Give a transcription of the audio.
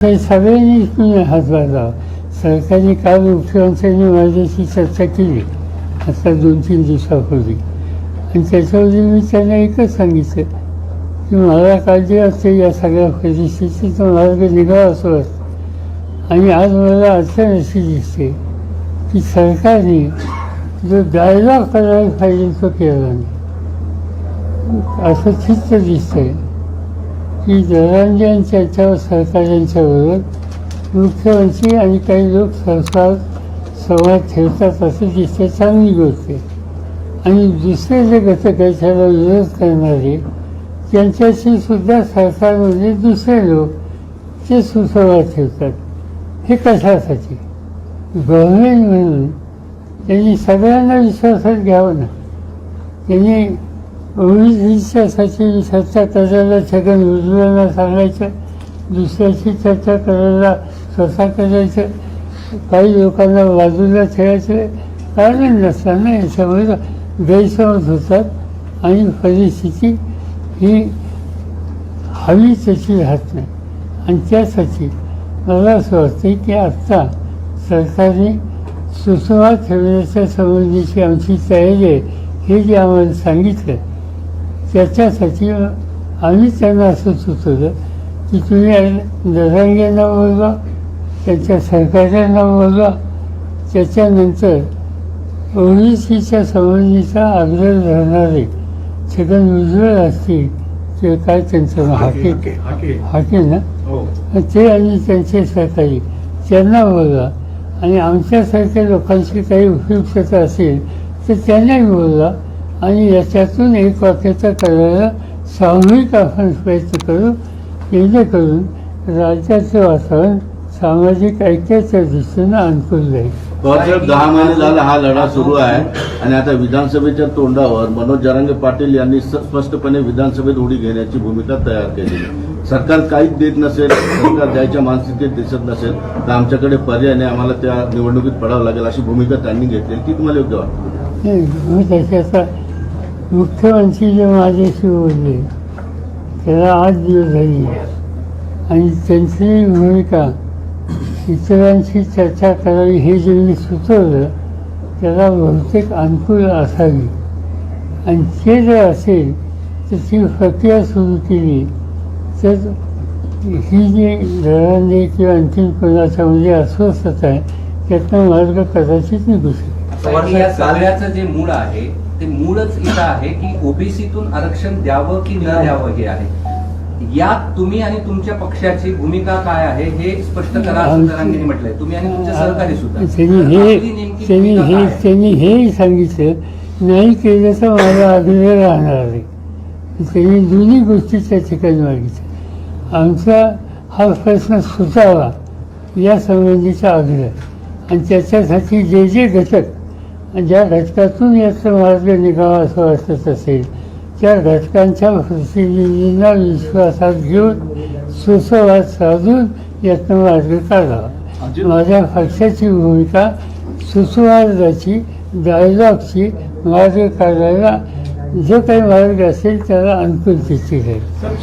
काही सगळ्यांनी तुम्ही हातभार लावा सरकारने काल मुख्यमंत्र्यांनी माझ्याशी चर्चा केली आता दोन तीन दिवसापूर्वी आणि त्याच्यावरती मी त्यांना एकच सांगितलं की मला काळजी असते या सगळ्या परिस्थितीतून मार्ग निघावा असं वाटतं आणि आज मला अडचण अशी दिसते की सरकारने जो डायलॉग करायला पाहिजे तो केला नाही असं चित्र दिसतंय की दरांजन चर्चा सरकार यांच्याबरोबर मुख्यमंत्री आणि काही लोक सरकार संवाद ठेवतात असं दिसते चांगली गोष्ट आहे. आणि दुसरे जे घटक आहे त्याला विरोध करणारे त्यांच्याशी सुद्धा सरकारमध्ये दुसरे लोक ते सुसंवाद ठेवतात. हे कशासाठी? गव्हर्मेंट म्हणून त्यांनी सगळ्यांना विश्वासात घ्यावं ना. त्यांनी ओबीसीच्यासाठी चर्चा करायला छगन भुजबळांना सांगायचं दुसऱ्याची चर्चा करायला स्वतः करायचं काही लोकांना बाजूला ठेवायचं कारण नसताना याच्यामुळे गैरसमज होतात आणि परिस्थिती ही हवी तशी राहत नाही आणि त्यासाठी मला असं वाटतं की आत्ता सरकारने सुसंवाद ठेवण्याच्या संबंधीची आमची तयारी आहे हे जे आम्हाला सांगितलं त्याच्यासाठी आम्ही त्यांना असं सुचवलं की तुम्ही दरांग्यांना बोलवा त्यांच्या सहकार्यांना बोलवा. त्याच्यानंतर ओबीसीच्या संबंधीचा आग्रह धरणारे छगन भुजबळ असतील किंवा काय त्यांचं हाके हाके. ना? ते आणि त्यांचे सहकारी त्यांना बोलवा. आणि आमच्यासारख्या लोकांची काही उपयुक्तता असेल तर त्यांनाही बोलवा. आणि याच्यातून एक वाक्यता करायला सामूहिक आपण प्रयत्न करू जेणेकरून राज्याचं वातावरण सामाजिक ऐक्याच्या दृष्टीनं अनुकूल राहील पवारसाहेब दहा महिने झाला हा लढा सुरू आहे आणि आता विधानसभेच्या तोंडावर मनोज जरांगे पाटील यांनी स्पष्टपणे विधानसभेत उडी घेण्याची भूमिका तयार केली सरकार काहीच देत नसेल सरकार द्यायच्या मानसिकतेत दिसत नसेल तर आमच्याकडे पर्याय नाही आम्हाला त्या निवडणुकीत पडावं लागेल अशी भूमिका त्यांनी घेतली ती तुम्हाला योग्य वाटते? मुख्यमंत्री जे माझ्याशी बोलले त्याला आठ दिवस झाली. आणि त्यांची भूमिका इतरांशी चर्चा करावी हे जे मी सुचवलं त्याला बहुतेक अनुकूल असावी. आणि ते जर असेल तर ती प्रक्रिया सुरू केली. तर ही जी घरांनी किंवा आणखी कोणाच्या म्हणजे अस्वस्थता आहे त्यातनं मार्ग कदाचित निघू शकेल. जे मूळ आहे ते मूळच इथं आहे की ओबीसीतून आरक्षण द्यावं की न द्यावं हे आहे. यात तुम्ही आणि तुमच्या पक्षाची भूमिका काय आहे हे स्पष्ट करा असं जरांगीने म्हटलंय. तुम्ही आणि तुमचे सहकारी सुद्धा. त्यांनी हे हे सांगितलं नाही केलं तर माझा आग्रह राहणार आहे त्यांनी दोन्ही गोष्टी त्या ठिकाणी मागितल्या. आमचा हा प्रश्न सुटावा या संबंधीचा आग्रह. आणि त्याच्यासाठी जे जे घटक ज्या घटकातून याचा मार्ग निघावा असं वाटत असेल त्या घटकांच्या प्रतिनिधींना विश्वासात घेऊन सुसंवाद साधून यातनं मार्ग काढावा. माझ्या पक्षाची भूमिका सुसंवादाची डायलॉगची मार्ग काढायला जो काही मार्ग असेल त्याला अनुकूलतेची राहील